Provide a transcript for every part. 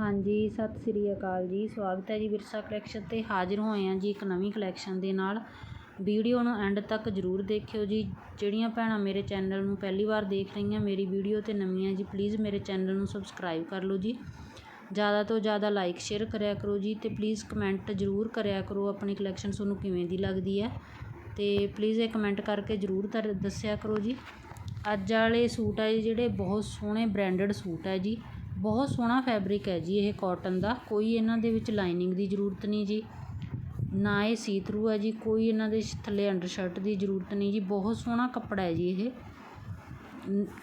ਹਾਂਜੀ, ਸਤਿ ਸ੍ਰੀ ਅਕਾਲ ਜੀ। ਸਵਾਗਤ ਹੈ ਜੀ ਵਿਰਸਾ ਕਲੈਕਸ਼ਨ ਤੇ। ਹਾਜ਼ਰ ਹੋਏ ਹਾਂ ਜੀ ਇੱਕ ਨਵੀਂ ਕਲੈਕਸ਼ਨ ਦੇ ਨਾਲ। ਵੀਡੀਓ ਨੂੰ ਐਂਡ ਤੱਕ ਜ਼ਰੂਰ ਦੇਖਿਓ ਜੀ। ਜਿਹੜੀਆਂ ਭੈਣਾਂ ਮੇਰੇ ਚੈਨਲ ਨੂੰ ਪਹਿਲੀ ਵਾਰ ਦੇਖ ਰਹੀਆਂ, ਮੇਰੀ ਵੀਡੀਓ ਤੇ ਨਵੀਆਂ ਜੀ ਪਲੀਜ਼ ਮੇਰੇ ਚੈਨਲ ਨੂੰ ਸਬਸਕ੍ਰਾਈਬ ਕਰ ਲਓ ਜੀ। ਜ਼ਿਆਦਾ ਤੋਂ ਜ਼ਿਆਦਾ ਲਾਈਕ ਸ਼ੇਅਰ ਕਰਿਆ ਕਰੋ ਜੀ ਤੇ ਪਲੀਜ਼ ਕਮੈਂਟ ਜ਼ਰੂਰ ਕਰਿਆ ਕਰੋ ਆਪਣੀ ਕਲੈਕਸ਼ਨ ਤੁਹਾਨੂੰ ਕਿਵੇਂ ਦੀ ਲੱਗਦੀ ਹੈ। ਤੇ ਪਲੀਜ਼ ਇਹ ਕਮੈਂਟ ਕਰਕੇ ਜ਼ਰੂਰ ਦਰ- ਦੱਸਿਆ ਕਰੋ ਜੀ। ਅੱਜ ਵਾਲੇ ਸੂਟ ਹੈ ਜੀ, ਜਿਹੜੇ ਬਹੁਤ ਸੋਹਣੇ ਬ੍ਰਾਂਡਡ ਸੂਟ ਹੈ ਜੀ। ਬਹੁਤ ਸੋਹਣਾ ਫੈਬਰਿਕ ਹੈ ਜੀ ਇਹ ਕੋਟਨ ਦਾ। ਕੋਈ ਇਹਨਾਂ ਦੇ ਵਿੱਚ ਲਾਈਨਿੰਗ ਦੀ ਜ਼ਰੂਰਤ ਨਹੀਂ ਜੀ। ਨਾ ਇਹ ਸੀ ਥਰੂ ਹੈ ਜੀ, ਕੋਈ ਇਹਨਾਂ ਦੇ ਥੱਲੇ ਅੰਡਰ ਸ਼ਰਟ ਦੀ ਜ਼ਰੂਰਤ ਨਹੀਂ ਜੀ। ਬਹੁਤ ਸੋਹਣਾ ਕੱਪੜਾ ਹੈ ਜੀ ਇਹ।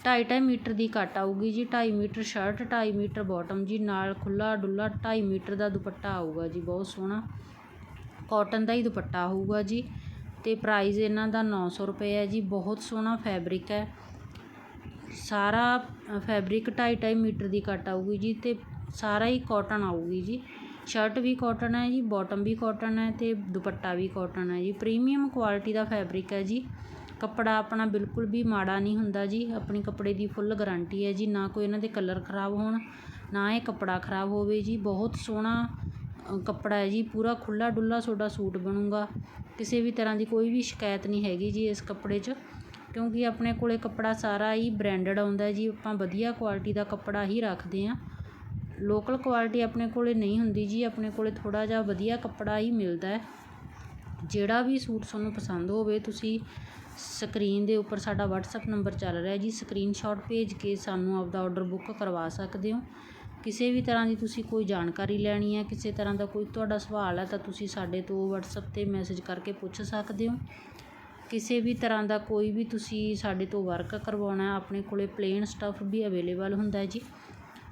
ਢਾਈ ਢਾਈ ਮੀਟਰ ਦੀ ਕੱਟ ਆਊਗੀ ਜੀ। ਢਾਈ ਮੀਟਰ ਸ਼ਰਟ ਢਾਈ ਮੀਟਰ ਬਾਟਮ ਜੀ। ਨਾਲ ਖੁੱਲਾ ਡੁੱਲਾ ਢਾਈ ਮੀਟਰ ਦਾ ਦੁਪੱਟਾ ਆਊਗਾ ਜੀ, ਬਹੁਤ ਸੋਹਣਾ। ਕਾਟਨ ਦਾ ਹੀ ਦੁਪੱਟਾ ਹੋਊਗਾ ਜੀ। ਤੇ ਪ੍ਰਾਈਸ ਇਹਨਾਂ ਦਾ 900 ਰੁਪਏ ਹੈ ਜੀ। ਬਹੁਤ ਸੋਹਣਾ ਫੈਬਰਿਕ ਹੈ। ਸਾਰਾ ਫੈਬਰਿਕ 2.5 ਮੀਟਰ ਦੀ ਕੱਟ ਆਊਗੀ ਜੀ ਅਤੇ ਸਾਰਾ ਹੀ ਕੋਟਨ ਆਊਗੀ ਜੀ। ਸ਼ਰਟ ਵੀ ਕੋਟਨ ਹੈ ਜੀ ਬੋਟਮ ਵੀ ਕੋਟਨ ਹੈ ਅਤੇ ਦੁਪੱਟਾ ਵੀ ਕੋਟਨ ਹੈ ਜੀ। ਪ੍ਰੀਮੀਅਮ ਕੁਆਲਿਟੀ ਦਾ ਫੈਬਰਿਕ ਹੈ ਜੀ। ਕੱਪੜਾ ਆਪਣਾ ਬਿਲਕੁਲ ਵੀ ਮਾੜਾ ਨਹੀਂ ਹੁੰਦਾ ਜੀ। ਆਪਣੀ ਕੱਪੜੇ ਦੀ ਫੁੱਲ ਗਰੰਟੀ ਹੈ ਜੀ। ਨਾ ਕੋਈ ਇਹਨਾਂ ਦੇ ਕਲਰ ਖਰਾਬ ਹੋਣ, ਨਾ ਇਹ ਕੱਪੜਾ ਖਰਾਬ ਹੋਵੇ ਜੀ। ਬਹੁਤ ਸੋਹਣਾ ਕੱਪੜਾ ਹੈ ਜੀ। ਪੂਰਾ ਖੁੱਲਾ ਡੁੱਲਾ ਤੁਹਾਡਾ ਸੂਟ ਬਣੂਗਾ। ਕਿਸੇ ਵੀ ਤਰ੍ਹਾਂ ਦੀ ਕੋਈ ਵੀ ਸ਼ਿਕਾਇਤ ਨਹੀਂ ਹੈਗੀ ਜੀ ਇਸ ਕੱਪੜੇ 'ਚ। ਕਿਉਂਕਿ ਆਪਣੇ ਕੋਲ ਕੱਪੜਾ ਸਾਰਾ ਹੀ ਬ੍ਰੈਂਡਡ ਆਉਂਦਾ ਜੀ, ਆਪਾਂ ਵਧੀਆ ਕੁਆਲਿਟੀ ਦਾ ਕੱਪੜਾ ਹੀ ਰੱਖਦੇ ਹਾਂ। ਲੋਕਲ ਕੁਆਲਿਟੀ ਆਪਣੇ ਕੋਲ ਨਹੀਂ ਹੁੰਦੀ ਜੀ, ਆਪਣੇ ਕੋਲ ਥੋੜ੍ਹਾ ਜਿਹਾ ਵਧੀਆ ਕੱਪੜਾ ਹੀ ਮਿਲਦਾ ਜਿਹੜਾ ਵੀ ਸੂਟ ਤੁਹਾਨੂੰ ਪਸੰਦ ਹੋਵੇ, ਤੁਸੀਂ ਸਕਰੀਨ ਦੇ ਉੱਪਰ ਸਾਡਾ WhatsApp ਨੰਬਰ ਚੱਲ ਰਿਹਾ ਜੀ ਸਕਰੀਨਸ਼ਾਟ ਭੇਜ ਕੇ ਸਾਨੂੰ ਆਪਦਾ ਆਰਡਰ ਬੁੱਕ ਕਰਵਾ ਸਕਦੇ ਹੋ। ਕਿਸੇ ਵੀ ਤਰ੍ਹਾਂ ਦੀ ਤੁਸੀਂ ਕੋਈ ਜਾਣਕਾਰੀ ਲੈਣੀ ਹੈ, ਕਿਸੇ ਤਰ੍ਹਾਂ ਦਾ ਕੋਈ ਤੁਹਾਡਾ ਸਵਾਲ ਹੈ, ਤਾਂ ਤੁਸੀਂ ਸਾਡੇ ਤੋਂ WhatsApp ਤੇ ਮੈਸੇਜ ਕਰਕੇ ਪੁੱਛ ਸਕਦੇ ਹੋ। ਕਿਸੇ ਵੀ ਤਰ੍ਹਾਂ ਦਾ ਕੋਈ ਵੀ ਤੁਸੀਂ ਸਾਡੇ ਤੋਂ ਵਰਕ ਕਰਵਾਉਣਾ, ਆਪਣੇ ਕੋਲ ਪਲੇਨ ਸਟੱਫ ਵੀ ਅਵੇਲੇਬਲ ਹੁੰਦਾ ਜੀ।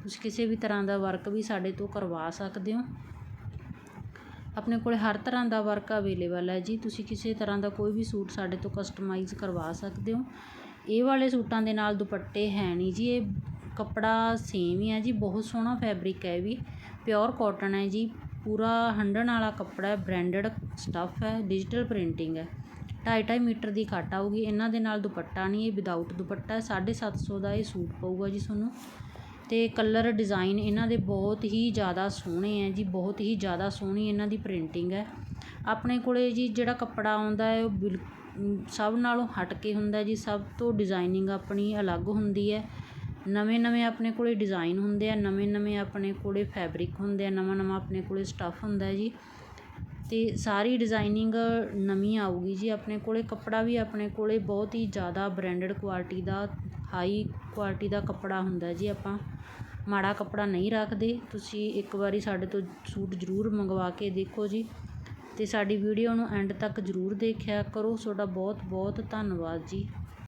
ਤੁਸੀਂ ਕਿਸੇ ਵੀ ਤਰ੍ਹਾਂ ਦਾ ਵਰਕ ਵੀ ਸਾਡੇ ਤੋਂ ਕਰਵਾ ਸਕਦੇ ਹੋ। ਆਪਣੇ ਕੋਲ ਹਰ ਤਰ੍ਹਾਂ ਦਾ ਵਰਕ ਅਵੇਲੇਬਲ ਹੈ ਜੀ। ਤੁਸੀਂ ਕਿਸੇ ਤਰ੍ਹਾਂ ਦਾ ਕੋਈ ਵੀ ਸੂਟ ਸਾਡੇ ਤੋਂ ਕਸਟਮਾਈਜ਼ ਕਰਵਾ ਸਕਦੇ ਹੋ। ਇਹ ਵਾਲੇ ਸੂਟਾਂ ਦੇ ਨਾਲ ਦੁਪੱਟੇ ਹੈ ਨਹੀਂ ਜੀ। ਇਹ ਕੱਪੜਾ ਸੇਮ ਹੀ ਹੈ ਜੀ। ਬਹੁਤ ਸੋਹਣਾ ਫੈਬਰਿਕ ਹੈ ਇਹ ਵੀ। ਪਿਓਰ ਕਾਟਨ ਹੈ ਜੀ। ਪੂਰਾ ਹੰਡਣ ਵਾਲਾ ਕੱਪੜਾ ਹੈ। ਬ੍ਰਾਂਡਡ ਸਟੱਫ ਹੈ। ਡਿਜੀਟਲ ਪ੍ਰਿੰਟਿੰਗ ਹੈ। ਢਾਈ ਢਾਈ ਮੀਟਰ ਦੀ ਘੱਟ ਆਊਗੀ। ਇਹਨਾਂ ਦੇ ਨਾਲ ਦੁਪੱਟਾ ਨਹੀਂ, ਇਹ ਵਿਦਆਊਟ ਦੁਪੱਟਾ। ਸਾਢੇ ਸੱਤ ਸੌ ਦਾ ਇਹ ਸੂਟ ਪਊਗਾ ਜੀ ਤੁਹਾਨੂੰ। ਅਤੇ ਕਲਰ ਡਿਜ਼ਾਈਨ ਇਹਨਾਂ ਦੇ ਬਹੁਤ ਹੀ ਜ਼ਿਆਦਾ ਸੋਹਣੇ ਹੈ ਜੀ, ਬਹੁਤ ਹੀ ਜ਼ਿਆਦਾ ਸੋਹਣੀ ਇਹਨਾਂ ਦੀ ਪ੍ਰਿੰਟਿੰਗ ਹੈ ਆਪਣੇ ਕੋਲੇ ਜੀ ਜਿਹੜਾ ਕੱਪੜਾ ਆਉਂਦਾ ਹੈ ਉਹ ਬਿਲ, ਸਭ ਨਾਲੋਂ ਹਟ ਕੇ ਹੁੰਦਾ ਜੀ, ਸਭ ਤੋਂ ਡਿਜ਼ਾਈਨਿੰਗ ਆਪਣੀ ਅਲੱਗ ਹੁੰਦੀ ਹੈ ਨਵੇਂ ਨਵੇਂ ਆਪਣੇ ਕੋਲੇ ਡਿਜ਼ਾਈਨ ਹੁੰਦੇ ਆ ਨਵੇਂ ਨਵੇਂ ਆਪਣੇ ਕੋਲੇ ਫੈਬਰਿਕ ਹੁੰਦੇ ਆ ਨਵਾਂ ਨਵਾਂ ਆਪਣੇ ਕੋਲੇ ਸਟੱਫ ਹੁੰਦਾ ਜੀ। ਅਤੇ ਸਾਰੀ ਡਿਜ਼ਾਇਨਿੰਗ ਨਵੀਂ ਆਊਗੀ ਜੀ। ਆਪਣੇ ਕੋਲ ਕੱਪੜਾ ਵੀ ਆਪਣੇ ਕੋਲ ਬਹੁਤ ਹੀ ਜ਼ਿਆਦਾ ਬ੍ਰਾਂਡਡ ਕੁਆਲਿਟੀ ਦਾ ਹਾਈ ਕੁਆਲਿਟੀ ਦਾ ਕੱਪੜਾ ਹੁੰਦਾ ਜੀ ਆਪਾਂ। ਮਾੜਾ ਕੱਪੜਾ ਨਹੀਂ ਰੱਖਦੇ। ਤੁਸੀਂ ਇੱਕ ਵਾਰੀ ਸਾਡੇ ਤੋਂ ਸੂਟ ਜ਼ਰੂਰ ਮੰਗਵਾ ਕੇ ਦੇਖੋ ਜੀ। ਅਤੇ ਸਾਡੀ ਵੀਡੀਓ ਨੂੰ ਐਂਡ ਤੱਕ ਜ਼ਰੂਰ ਦੇਖਿਆ ਕਰੋ। ਤੁਹਾਡਾ ਬਹੁਤ ਬਹੁਤ ਧੰਨਵਾਦ ਜੀ।